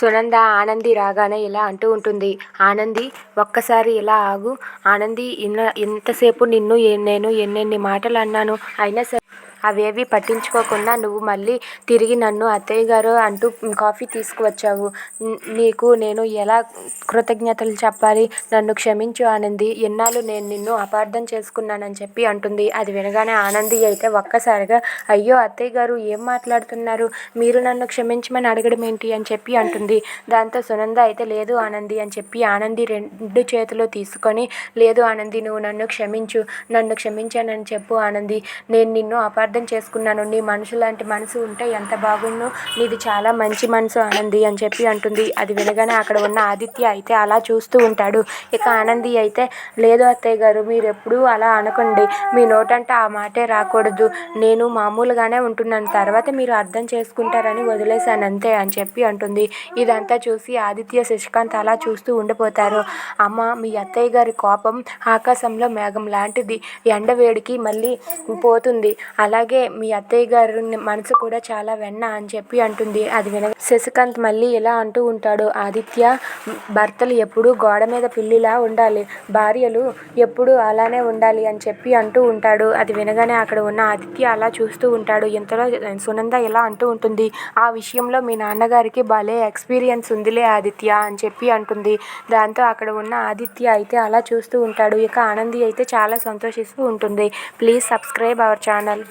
సునంద ఆనంది రాగానే ఇలా అంటూ ఉంటుంది. ఆనంది ఒక్కసారి ఇలా ఆగు. ఆనంది ఇన్న ఇంతసేపు నిన్ను నేను ఎన్నెన్ని మాటలు అన్నాను. అయినా సరే అవేవి పట్టించుకోకుండా నువ్వు మళ్ళీ తిరిగి నన్ను అత్తయ్య గారు అంటూ కాఫీ తీసుకువచ్చావు. నీకు నేను ఎలా కృతజ్ఞతలు చెప్పాలి? నన్ను క్షమించు ఆనంది. ఎన్నాళ్ళు నేను నిన్ను అపార్థం చేసుకున్నానని చెప్పి అంటుంది. అది వినగానే ఆనంది అయితే ఒక్కసారిగా అయ్యో అత్తయ్య గారు ఏం మాట్లాడుతున్నారు? మీరు నన్ను క్షమించమని అడగడం ఏంటి అని చెప్పి అంటుంది. దాంతో సునంద అయితే లేదు ఆనంది అని చెప్పి ఆనంది రెండు చేతులు తీసుకొని లేదు ఆనంది నువ్వు నన్ను క్షమించు నన్ను క్షమించానని చెప్పు ఆనంది. నేను నిన్ను అపార్థం చేసుకున్నాను. నీ మనసు లాంటి మనసు ఉంటే ఎంత బాగుండు నీది చాలా మంచి మనసు ఆనంది అని చెప్పి అంటుంది. అది వినగానే అక్కడ ఉన్న ఆదిత్య అయితే అలా చూస్తూ ఉంటాడు. ఇక ఆనంది అయితే లేదు అత్తయ్య గారు మీరు ఎప్పుడూ అలా అనకండి. మీ నోటంటే ఆ మాటే రాకూడదు. నేను మామూలుగానే ఉంటున్నాను. తర్వాత మీరు అర్థం చేసుకుంటారని వదిలేశాను అంతే అని చెప్పి అంటుంది. ఇదంతా చూసి ఆదిత్య శశికాంత్ అలా చూస్తూ ఉండిపోతారు. అమ్మ మీ అత్తయ్య గారి కోపం ఆకాశంలో మేఘం లాంటిది. ఎండ వేడికి మళ్ళీ పోతుంది. అలా అలాగే మీ అత్తయ్య గారు మనసు కూడా చాలా వెన్న అని చెప్పి అంటుంది. అది విన శశికాంత్ మళ్ళీ ఇలా అంటూ ఉంటాడు. ఆదిత్య భర్తలు ఎప్పుడూ గోడ మీద పిల్లిలా ఉండాలి. భార్యలు ఎప్పుడూ అలానే ఉండాలి అని చెప్పి అంటూ ఉంటాడు. అది వినగానే అక్కడ ఉన్న ఆదిత్య అలా చూస్తూ ఉంటాడు. ఇంతలో సునంద ఇలా అంటూ ఉంటుంది. ఆ విషయంలో మీ నాన్నగారికి భలే ఎక్స్పీరియన్స్ ఉందిలే ఆదిత్య అని చెప్పి అంటుంది. దాంతో అక్కడ ఉన్న ఆదిత్య అయితే అలా చూస్తూ ఉంటాడు. ఇక ఆనంది అయితే చాలా సంతోషిస్తూ ఉంటుంది. Please subscribe our channel.